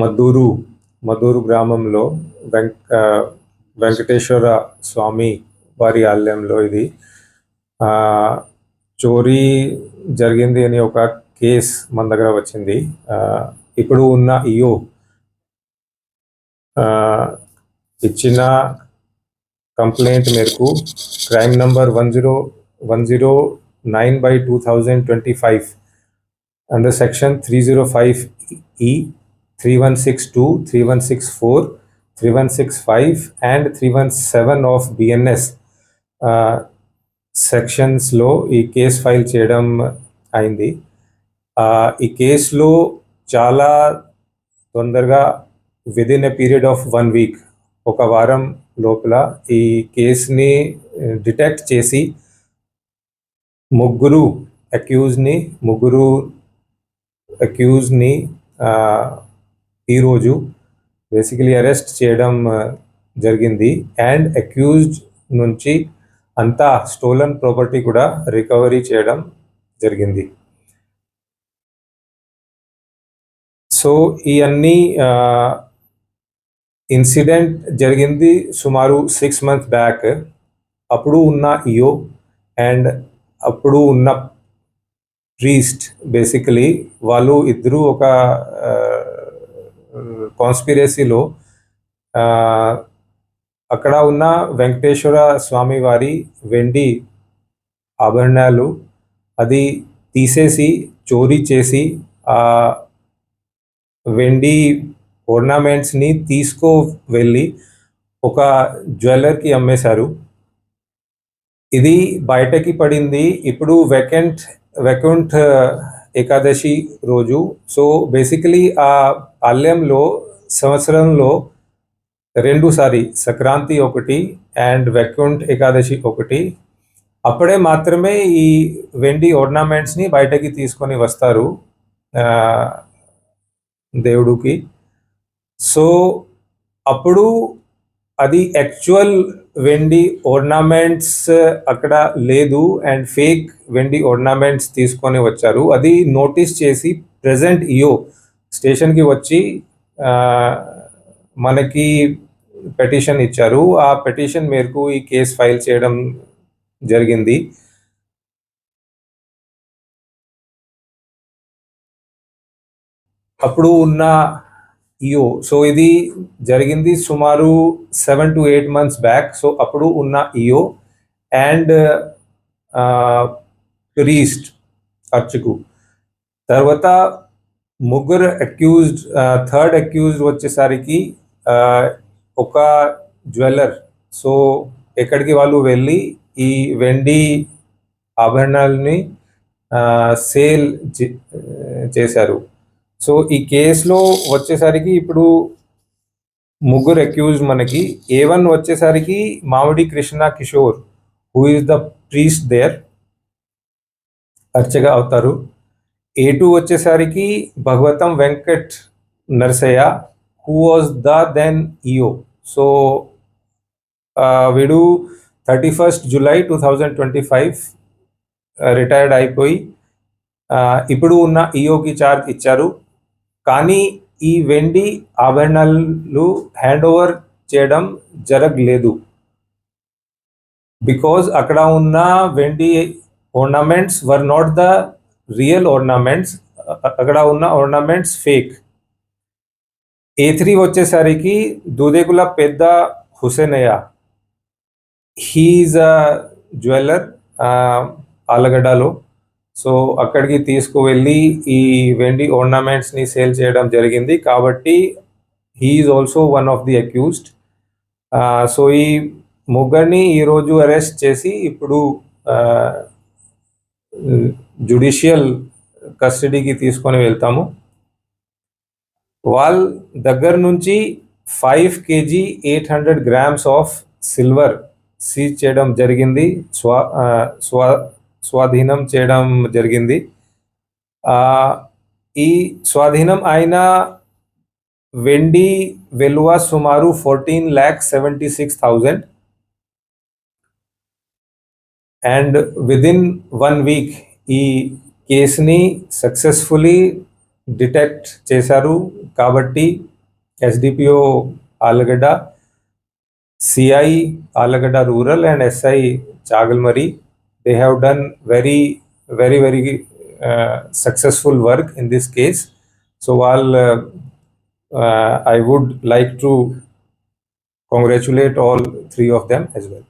మధూరు మధూరు గ్రామంలో వెంక వెంకటేశ్వర స్వామి వారి ఆలయంలో ఇది. చోరీ జరిగింది అని ఒక కేస్ మన దగ్గర వచ్చింది. ఇప్పుడు ఉన్న ఇయో ఇచ్చిన కంప్లైంట్ మేరకు crime number one zero one zero nine by two thousand twenty five and section three zero five ఈ under section 305e 3162 3164 3165 and 317 of bns uh, సెక్షన్స్లో ఈ కేస్ ఫైల్ చేయడం అయింది. ఈ కేసులో చాలా తొందరగా within a period of one week ఒక వారం లోపల ఈ కేసుని డిటెక్ట్ చేసి ముగ్గురు అక్యూజ్ని ముగ్గురు అక్యూజ్ని ఈరోజు బేసికలీ అరెస్ట్ చేయడం జరిగింది. అండ్ అక్యూజ్డ్ నుంచి అంతా స్టోలన్ ప్రాపర్టీ కూడా రికవరీ చేయడం జరిగింది. సో ఈ అన్ని ఇన్సిడెంట్ జరిగింది సుమారు సిక్స్ మంత్స్ బ్యాక్ అప్పుడు ఉన్న ఇయో అండ్ అప్పుడు ఉన్న ప్రీస్ట్ బేసికలీ వాళ్ళు ఇద్దరు ఒక కాన్స్పిరసీలో అక్కడ ఉన్న వెంకటేశ్వర స్వామి వారి వెండి ఆభరణాలు అది తీసేసి చోరీ చేసి ఆ వెండి ఓర్నమెంట్స్ని తీసుకో వెళ్ళి ఒక జ్యువెలర్కి అమ్మేశారు. ఇది బయటకి పడింది. ఇప్పుడు వెకెంట్ వెకెంట్ ఏకాదశి రోజు. సో బేసికలీ ఆ ఆలయంలో సంవత్సరంలో రెండుసారి సంక్రాంతి ఒకటి అండ్ వెకుంఠ్ ఏకాదశి ఒకటి. అప్పుడే మాత్రమే ఈ వెండి ఆర్నమెంట్స్ని బయటకి తీసుకొని వస్తారు దేవుడికి. సో అప్పుడు అది యాక్చువల్ వెండి ఓర్నమెంట్స్ uh, అక్కడ లేదు అండ్ ఫేక్ వెండి ఓర్నమెంట్స్ తీసుకొని వచ్చారు. అది నోటీస్ చేసి ప్రజెంట్ ఇయో స్టేషన్కి వచ్చి uh, మనకి పెటిషన్ ఇచ్చారు. ఆ పెటిషన్ మేరకు ఈ కేసు ఫైల్ చేయడం జరిగింది. అప్పుడు ఉన్న ఇయో. సో ఇది జరిగింది సుమారు seven to eight months back so అప్పుడు ఉన్న ఇయో. అండ్ రీస్ట్ అర్చకు తర్వాత ముగ్గురు అక్యూజ్డ్ థర్డ్ అక్యూజ్డ్ వచ్చేసరికి ఒక జ్యువెలర్. సో ఎక్కడికి వాళ్ళు వెళ్ళి ఈ వెండి ఆభరణాలని సేల్ చేశారు. సో ఈ కేసులో వచ్చేసరికి ఇప్పుడు ముగ్గురు అక్యూజ్డ్ మనకి. ఏ వన్ వచ్చేసరికి Mamidi Krishna Kishore who is the priest there అర్చగా అవుతారు. ఏ టూ వచ్చేసరికి Bhagavatam Venkat Narsaiah who was the then EO so వీడు thirty first July two thousand twenty five retired అయిపోయి ఇప్పుడు ఉన్న ఈఓకి చార్జ్ ఇచ్చారు. కానీ ఈ వెండి ఆభరణాలు హ్యాండ్ ఓవర్ చేయడం జరగలేదు. బికాజ్ అక్కడ ఉన్న వెండి ornaments were not the real ornaments. అక్కడ ఉన్న ornaments ఫేక్ ఏ త్రీ వచ్చేసరికి దూదేకుల పెద్ద Husenaiah. He is a jeweller ఆలగడ్డలో. So అక్కడికి తీసుకువెళ్ళి ఈ వెండి ఓర్నమెంట్స్ని సేల్ చేయడం జరిగింది. కాబట్టి he is also one of the accused so ఈ ముగ్గురిని ఈరోజు అరెస్ట్ చేసి ఇప్పుడు జుడిషియల్ కస్టడీకి తీసుకొని వెళ్తాము. వాళ్ళ దగ్గర నుంచి five KG eight hundred grams of silver seize చేయడం జరిగింది. స్వా స్వా స్వాధీనం చేయడం జరిగింది. ఈ స్వాధీనం అయిన వెండి విలువ సుమారు fourteen lakh seventy six thousand. And within one week ఈ కేసుని సక్సెస్ఫుల్లీ డిటెక్ట్ చేశారు. కాబట్టి SDPO Allagadda CI Allagadda rural and SI Chagalamarri They have done very, very, very uh, successful work in this case. So while uh, uh, I would like to congratulate all three of them as well.